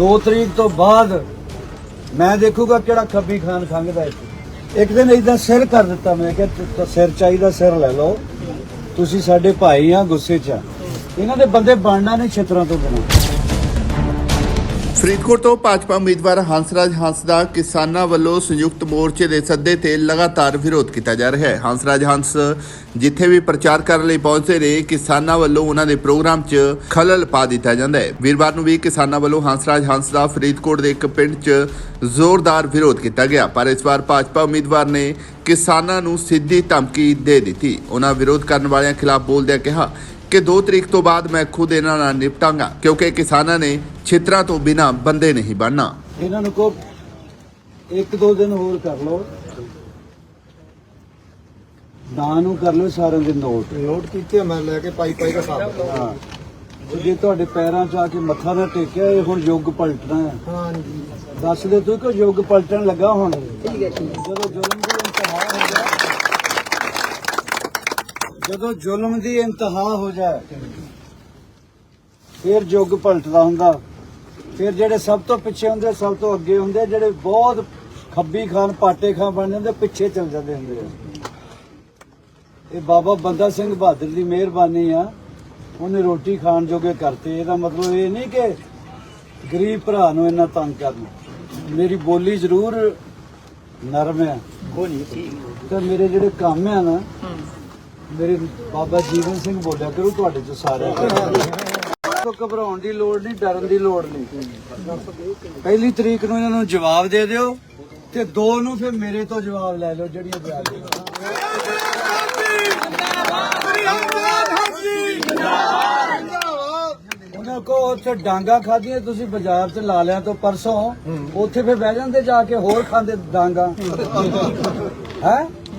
2 ਤਰੀਕ ਤੋਂ ਬਾਅਦ ਮੈਂ ਦੇਖੂਗਾ ਕਿਹੜਾ ਖੱਬੀ ਖਾਨ ਖੰਗਦਾ ਇੱਥੇ। ਇੱਕ ਦਿਨ ਇਦਾਂ ਸਿਰ ਕਰ ਦਿੱਤਾ ਮੈਂ ਕਿ ਸਿਰ ਚਾਹੀਦਾ, ਸਿਰ ਲੈ ਲਓ। ਤੁਸੀਂ ਸਾਡੇ ਭਾਈ ਆ, ਗੁੱਸੇ 'ਚ ਆ। ਇਹਨਾਂ ਦੇ ਬੰਦੇ ਬਣਨਾ ਨਹੀਂ ਛਿੱਤਰਾਂ ਤੋਂ ਬਿਨਾਂ। ਫਰੀਦਕੋਟ ਤੋਂ ਭਾਜਪਾ ਉਮੀਦਵਾਰ ਹੰਸਰਾਜ ਹੰਸ ਦਾ ਕਿਸਾਨਾਂ ਵੱਲੋਂ ਸੰਯੁਕਤ ਮੋਰਚੇ ਦੇ ਸੱਦੇ ਤੇ ਲਗਾਤਾਰ ਵਿਰੋਧ ਕੀਤਾ ਜਾ ਰਿਹਾ ਹੈ। ਹੰਸਰਾਜ ਹੰਸ ਜਿੱਥੇ ਵੀ ਪ੍ਰਚਾਰ ਕਰਨ ਲਈ ਪਹੁੰਚਦੇ ਨੇ, ਕਿਸਾਨਾਂ ਵੱਲੋਂ ਉਹਨਾਂ ਦੇ ਪ੍ਰੋਗਰਾਮ 'ਚ ਖਲਲ ਪਾ ਦਿੱਤਾ ਜਾਂਦਾ ਹੈ। ਵੀਰਵਾਰ ਨੂੰ ਵੀ ਕਿਸਾਨਾਂ ਵੱਲੋਂ ਹੰਸਰਾਜ ਹੰਸ ਦਾ ਫਰੀਦਕੋਟ ਦੇ ਇੱਕ ਪਿੰਡ 'ਚ ਜ਼ੋਰਦਾਰ ਵਿਰੋਧ ਕੀਤਾ ਗਿਆ, ਪਰ ਇਸ ਵਾਰ ਭਾਜਪਾ ਉਮੀਦਵਾਰ ਨੇ ਕਿਸਾਨਾਂ ਨੂੰ ਸਿੱਧੀ ਧਮਕੀ ਦੇ ਦਿੱਤੀ। ਉਹਨਾਂ ਵਿਰੋਧ ਕਰਨ ਵਾਲਿਆਂ ਖਿਲਾਫ ਬੋਲਦਿਆਂ ਕਿਹਾ ਕਿ 2 ਤਰੀਕ ਤੋਂ ਬਾਅਦ ਮੈਂ ਖੁਦ ਇਹਨਾਂ ਨਾਲ ਨਿਪਟਾਂਗਾ, ਕਿਉਂਕਿ ਕਿਸਾਨਾਂ ਨੇ ਛਿੱਤਰਾਂ ਤੋਂ ਬਿਨਾਂ ਬੰਦੇ ਨਹੀਂ ਬਣਨਾ। ਇਹਨਾਂ ਨੂੰ ਕੋ ਇੱਕ ਦੋ ਦਿਨ ਹੋਰ ਕਰ ਲਓ। ਨਾ ਨੂੰ ਕਰ ਲਓ ਸਾਰਿਆਂ ਦੇ ਨੋਟ। ਨੋਟ ਕੀਤੇ ਮੈਂ ਲੈ ਕੇ ਪਾਈ ਪਾਈ ਦਾ ਸਾਥ ਹਾਂ। ਜੇ ਤੁਹਾਡੇ ਪੈਰਾਂ 'ਚ ਆ ਕੇ ਮੱਥਾ ਨਾ ਟੇਕਿਆ ਇਹ ਹੁਣ ਯੁੱਗ ਪਲਟਣਾ ਹੈ। ਹਾਂਜੀ। ਦੱਸ ਦੇ ਤੂੰ ਕਿ ਯੁੱਗ ਪਲਟਣ ਲੱਗਾ ਹੁਣ? ਠੀਕ ਹੈ ਠੀਕ ਜਦੋਂ ਜ਼ੁਲਮ ਦੀ ਇੰਤਹਾ ਹੋ ਜਾਏ ਜਦੋਂ ਜ਼ੁਲਮ ਦੀ ਇੰਤਹਾ ਹੋ ਜਾਏ ਫਿਰ ਯੁੱਗ ਪਲਟਦਾ ਹੁੰਦਾ। ਫਿਰ ਜਿਹੜੇ ਸਭ ਤੋਂ ਪਿੱਛੇ ਹੁੰਦੇ ਸਭ ਤੋਂ ਅੱਗੇ ਹੁੰਦੇ ਜਿਹੜੇ ਬਹੁਤ ਖੱਬੀ ਖਾਨ ਪਾਟੇ ਖਾਨ ਬਣ ਜਾਂਦੇ ਪਿੱਛੇ ਚਲ ਜਾਂਦੇ ਹੁੰਦੇ ਆ। ਇਹ ਬਾਬਾ ਬੰਦਾ ਸਿੰਘ ਬਹਾਦਰ ਦੀ ਮਿਹਰਬਾਨੀ ਆ। ਉਹਨੇ ਰੋਟੀ ਖਾਣ ਜੋਗੇ ਕਰਤੇ। ਇਹਦਾ ਮਤਲਬ ਇਹ ਨਹੀਂ ਕਿ ਗਰੀਬ ਭਰਾ ਨੂੰ ਇੰਨਾ ਤੰਗ ਕਰਨਾ। ਮੇਰੀ ਬੋਲੀ ਜ਼ਰੂਰ ਨਰਮ ਹੈ ਤੇ ਮੇਰੇ ਜਿਹੜੇ ਕੰਮ ਆ ਨਾ ਮੇਰੇ ਬਾਬਾ ਜੀਵਨ ਸਿੰਘ ਬੋਲਿਆ ਕਰੂ ਤੁਹਾਡੇ ਚ ਸਾਰੇ ਤੋਂ ਘਬਰਾਉਣ ਦੀ ਲੋੜ ਨਹੀਂ, ਡਰਨ ਦੀ ਲੋੜ ਨਹੀਂ। ਪਹਿਲੀ ਤਰੀਕ ਨੂੰ ਇਹਨਾਂ ਨੂੰ ਜਵਾਬ ਦੇ ਦਿਓ ਤੇ ਦੋ ਨੂੰ ਫਿਰ ਮੇਰੇ ਤੋਂ ਜਵਾਬ ਲੈ ਲਓ, ਜਿਹੜੀਆਂ ਜਵਾਬ ਉਹਨਾਂ ਕੋ ਉੱਥੇ ਡਾਂਗਾ ਖਾਧੀਆਂ, ਤੁਸੀਂ ਬਾਜ਼ਾਰ 'ਚ ਲਾ ਲਿਆ ਤੋਂ ਪਰਸੋਂ, ਉੱਥੇ ਫਿਰ ਬਹਿ ਜਾਂਦੇ ਜਾ ਕੇ ਹੋਰ ਖਾਂਦੇ ਡਾਂਗਾ। ਹੈ?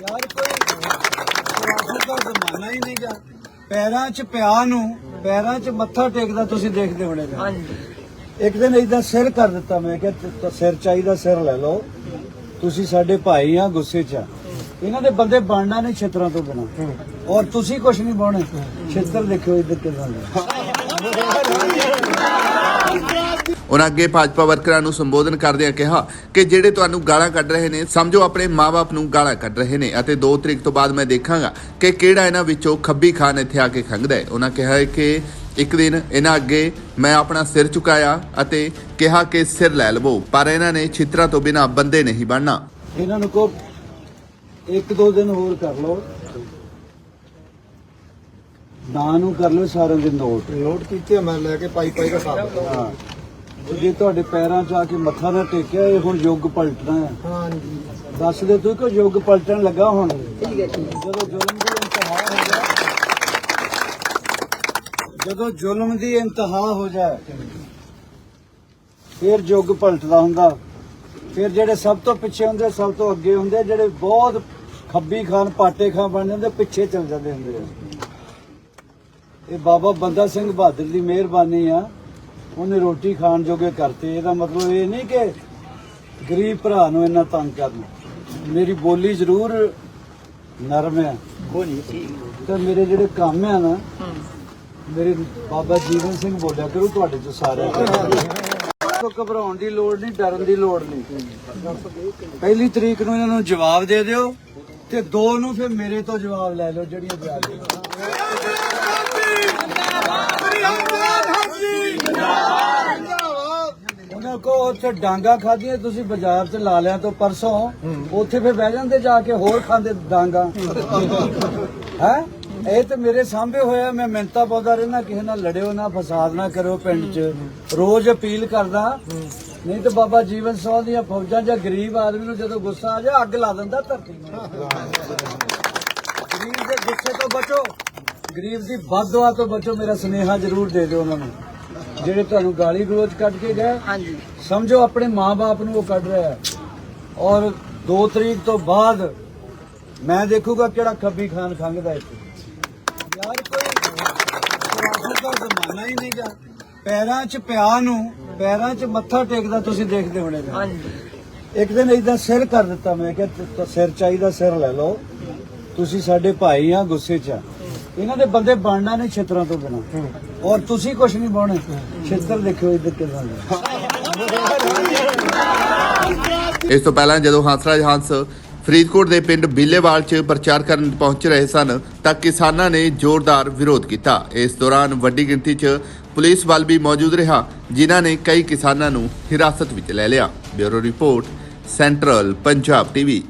ਯਾਰ ਕੋਈ ਸਿਆਸਤ ਦਾ ਜ਼ਮਾਨਾ ਹੀ ਨਹੀਂ ਗਾ। ਪੈਰਾਂ 'ਚ ਪਿਆ ਨੂੰ ਪੈਰਾਂ 'ਚ ਮੱਥਾ ਟੇਕਦਾ ਤੁਸੀਂ ਦੇਖਦੇ ਹੋਣੇ। ਹਾਂਜੀ। ਇੱਕ ਦਿਨ ਇਦਾਂ ਸਿਰ ਕਰ ਦਿੱਤਾ ਮੈਂ ਕਿ ਸਿਰ ਚਾਹੀਦਾ ਸਿਰ ਲੈ ਲਓ। ਤੁਸੀਂ ਸਾਡੇ ਭਾਈ ਆ ਗੁੱਸੇ 'ਚ ਆ। ਇਹਨਾਂ ਦੇ ਬੰਦੇ ਬਣਨਾ ਨਹੀਂ ਛਿੱਤਰਾਂ ਤੋਂ ਬਿਨਾਂ। ਔਰ ਤੁਸੀਂ ਕੁਝ ਨਹੀਂ ਬਾਉਣੇ ਛਿੱਤਰ ਦੇਖਿਓ ਇੱਧਰ ਕਿਦਾਂ ਉਹਨਾਂ ਅੱਗੇ ਭਾਜਪਾ ਵਰਕਰਾਂ ਨੂੰ ਸੰਬੋਧਨ ਕਰਦਿਆਂ ਕਿਹਾ ਕਿ ਜਿਹੜੇ ਤੁਹਾਨੂੰ ਗਾਲਾਂ ਕੱਢ ਰਹੇ ਨੇ, ਸਮਝੋ ਆਪਣੇ ਮਾਪੇ ਨੂੰ ਗਾਲਾਂ ਕੱਢ ਰਹੇ ਨੇ ਅਤੇ 2 ਤਰੀਕ ਤੋਂ ਬਾਅਦ ਮੈਂ ਦੇਖਾਂਗਾ ਕਿ ਕਿਹੜਾ ਇਹਨਾਂ ਵਿੱਚੋਂ ਖੱਬੀ ਖਾਨ ਇੱਥੇ ਆ ਕੇ ਖੰਗਦਾ ਹੈ। ਉਹਨਾਂ ਕਿਹਾ ਕਿ ਇੱਕ ਦਿਨ ਇਹਨਾਂ ਅੱਗੇ ਮੈਂ ਆਪਣਾ ਸਿਰ ਝੁਕਾਇਆ ਅਤੇ ਕਿਹਾ ਕਿ ਸਿਰ ਲੈ ਲਵੋ, ਪਰ ਇਹਨਾਂ ਨੇ ਛਿੱਤਰਾਂ ਤੋਂ ਬਿਨਾਂ ਬੰਦੇ ਨਹੀਂ ਬਣਨਾ। ਇਹਨਾਂ ਨੂੰ ਕੋ ਇੱਕ ਦੋ ਦਿਨ ਹੋਰ ਕਰ ਲਓ। ਨਾ ਨੂੰ ਕਰ ਲਓ ਸਾਰਿਆਂ ਦੇ ਨੋਟ। ਨੋਟ ਕੀਤੇ ਮੈਂ ਲੈ ਕੇ ਪਾਈ ਪਾਈ ਦਾ ਸਾਥ ਹਾਂ। ਜੇ ਤੁਹਾਡੇ ਪੈਰਾਂ 'ਚ ਆ ਕੇ ਮੱਥਾ ਨਾ ਟੇਕਿਆ ਇਹ ਹੁਣ ਯੁੱਗ ਪਲਟਣਾ ਹੈ। ਹਾਂਜੀ। ਦੱਸ ਦੇ ਤੂੰ ਕਿ ਯੁੱਗ ਪਲਟਣ ਲੱਗਾ ਹੁਣ? ਠੀਕ ਹੈ ਠੀਕ ਜਦੋਂ ਜ਼ੁਲਮ ਦੀ ਇੰਤਹਾ ਹੋ ਜਾਏ ਜਦੋਂ ਜ਼ੁਲਮ ਦੀ ਇੰਤਹਾ ਹੋ ਜਾਏ ਫਿਰ ਯੁੱਗ ਪਲਟਦਾ ਹੁੰਦਾ। ਫਿਰ ਜਿਹੜੇ ਸਭ ਤੋਂ ਪਿੱਛੇ ਹੁੰਦੇ ਸਭ ਤੋਂ ਅੱਗੇ ਹੁੰਦੇ ਜਿਹੜੇ ਬਹੁਤ ਖੱਬੀ ਖਾਨ ਪਾਟੇ ਖਾਨ ਬਣ ਜਾਂਦੇ ਪਿੱਛੇ ਚਲ ਜਾਂਦੇ ਹੁੰਦੇ ਆ। ਇਹ ਬਾਬਾ ਬੰਦਾ ਸਿੰਘ ਬਹਾਦਰ ਦੀ ਮਿਹਰਬਾਨੀ ਆ। ਉਹਨੇ ਰੋਟੀ ਖਾਣ ਜੋਗੇ ਕਰਤੇ। ਇਹਦਾ ਮਤਲਬ ਇਹ ਨਹੀਂ ਕਿ ਗਰੀਬ ਭਰਾ ਨੂੰ ਇੰਨਾ ਤੰਗ ਕਰਨਾ। ਮੇਰੀ ਬੋਲੀ ਜ਼ਰੂਰ ਨਰਮ ਹੈ ਤੇ ਮੇਰੇ ਜਿਹੜੇ ਕੰਮ ਆ ਨਾ ਮੇਰੇ ਬਾਬਾ ਜੀਵਨ ਸਿੰਘ ਬੋਲਿਆ ਕਰੂ ਤੁਹਾਡੇ ਚ ਸਾਰੇ ਤੋਂ ਘਬਰਾਉਣ ਦੀ ਲੋੜ ਨਹੀਂ ਡਰਨ ਦੀ ਲੋੜ ਨਹੀਂ। ਪਹਿਲੀ ਤਰੀਕ ਨੂੰ ਇਹਨਾਂ ਨੂੰ ਜਵਾਬ ਦੇ ਦਿਓ ਤੇ ਦੋ ਨੂੰ ਫਿਰ ਮੇਰੇ ਤੋਂ ਜਵਾਬ ਲੈ ਲਓ ਜਿਹੜੀਆਂ ਜਵਾਬ ਦੇ ਉਹਨਾਂ ਕੋ ਉੱਥੇ ਡਾਂਗਾ ਖਾਧੀਆਂ, ਤੁਸੀਂ ਬਾਜ਼ਾਰ 'ਚ ਲਾ ਲਿਆ ਤੋਂ ਪਰਸੋਂ, ਉੱਥੇ ਫਿਰ ਬਹਿ ਜਾਂਦੇ ਜਾ ਕੇ ਹੋਰ ਖਾਂਦੇ ਡਾਂਗਾ। ਹੈ? ਇਹ ਤੇ ਮੇਰੇ ਸਾਹਮਣੇ ਹੋਇਆ, ਮੈਂ ਮਿੰਤਾ ਪਾਉਂਦਾ ਰਹਿਣਾ ਕਿਸੇ ਨਾਲ ਲੜਿਓ ਨਾ, ਫਸਾਦ ਨਾ ਕਰਿਓ ਪਿੰਡ 'ਚ। ਰੋਜ਼ ਅਪੀਲ ਕਰਦਾ, ਨਹੀਂ ਤੇ ਬਾਬਾ ਜੀਵਨ ਸੌ ਦੀਆਂ ਫੌਜਾਂ ਜਾਂ ਗਰੀਬ ਆਦਮੀ ਨੂੰ ਜਦੋਂ ਗੁੱਸਾ ਆ ਜਾ, ਅੱਗ ਲਾ ਦਿੰਦਾ ਧਰਤੀ ਨੂੰ। ਗਰੀਬ ਦੇ ਗੁੱਸੇ ਤੋਂ ਬਚੋ। ਗਰੀਬ ਦੀ ਬਦਦੁਆ ਤੋਂ ਬਚੋ ਮੇਰਾ ਸੁਨੇਹਾ ਜ਼ਰੂਰ ਦੇ ਦਿਓ ਉਹਨਾਂ ਨੂੰ। ਜਿਹੜੇ ਤੁਹਾਨੂੰ ਗਾਲੀ ਗਲੋਚ ਕੱਢ ਕੇ ਗਏ ਹਾਂਜੀ। ਸਮਝੋ ਆਪਣੇ ਮਾਪੇ ਨੂੰ ਉਹ ਕੱਢ ਰਿਹਾ ਹੈ। ਔਰ 2 ਤਰੀਕ ਤੋਂ ਬਾਅਦ ਮੈਂ ਦੇਖੂਗਾ ਕਿਹੜਾ ਖੱਬੀ ਖਾਨ ਖੰਗਦਾ ਇੱਥੇ। ਯਾਰ ਕੋਈ ਸਿਆਸਤ ਦਾ ਜ਼ਮਾਨਾ ਹੀ ਨਹੀਂਗਾ। ਪੈਰਾਂ 'ਚ ਪਿਆ ਨੂੰ ਪੈਰਾਂ 'ਚ ਮੱਥਾ ਟੇਕਦਾ ਤੁਸੀਂ ਦੇਖਦੇ ਹੋਣੇ। ਹਾਂਜੀ। ਇੱਕ ਦਿਨ ਇਦਾਂ ਸਿਰ ਕਰ ਦਿੱਤਾ ਮੈਂ ਤ- ਸਿਰ ਚਾਹੀਦਾ ਸਿਰ ਲੈ ਲਓ। ਤੁਸੀਂ ਸਾਡੇ ਭਾਈ ਆ ਗੁੱਸੇ 'ਚ ਆ। ਇਹਨਾਂ ਦੇ ਬੰਦੇ ਬਣਨਾ ਨਹੀਂ ਛਿੱਤਰਾਂ ਤੋਂ ਬਿਨਾ। ਔਰ ਤੁਸੀਂ ਕੁਝ ਨਹੀਂ ਬਾਉਣੇ ਛਿੱਤਰ ਦੇਖਿਓ ਇੱਧਰ ਕਿਦਾਂ ਇਸ ਤੋਂ ਪਹਿਲਾਂ ਜਦੋਂ ਹੰਸਰਾਜ ਹੰਸ ਫਰੀਦਕੋਟ ਦੇ ਪਿੰਡ ਬੀਲੇਵਾਲ 'ਚ ਪ੍ਰਚਾਰ ਕਰਨ ਪਹੁੰਚ ਰਹੇ ਸਨ ਤਾਂ ਕਿਸਾਨਾਂ ਨੇ ਜ਼ੋਰਦਾਰ ਵਿਰੋਧ ਕੀਤਾ। ਇਸ ਦੌਰਾਨ ਵੱਡੀ ਗਿਣਤੀ 'ਚ ਪੁਲਿਸ ਬਲ ਵੀ ਮੌਜੂਦ ਰਿਹਾ ਜਿਨ੍ਹਾਂ ਨੇ ਕਈ ਕਿਸਾਨਾਂ ਨੂੰ ਹਿਰਾਸਤ ਵਿੱਚ ਲੈ ਲਿਆ। Bureau report central Punjab TV.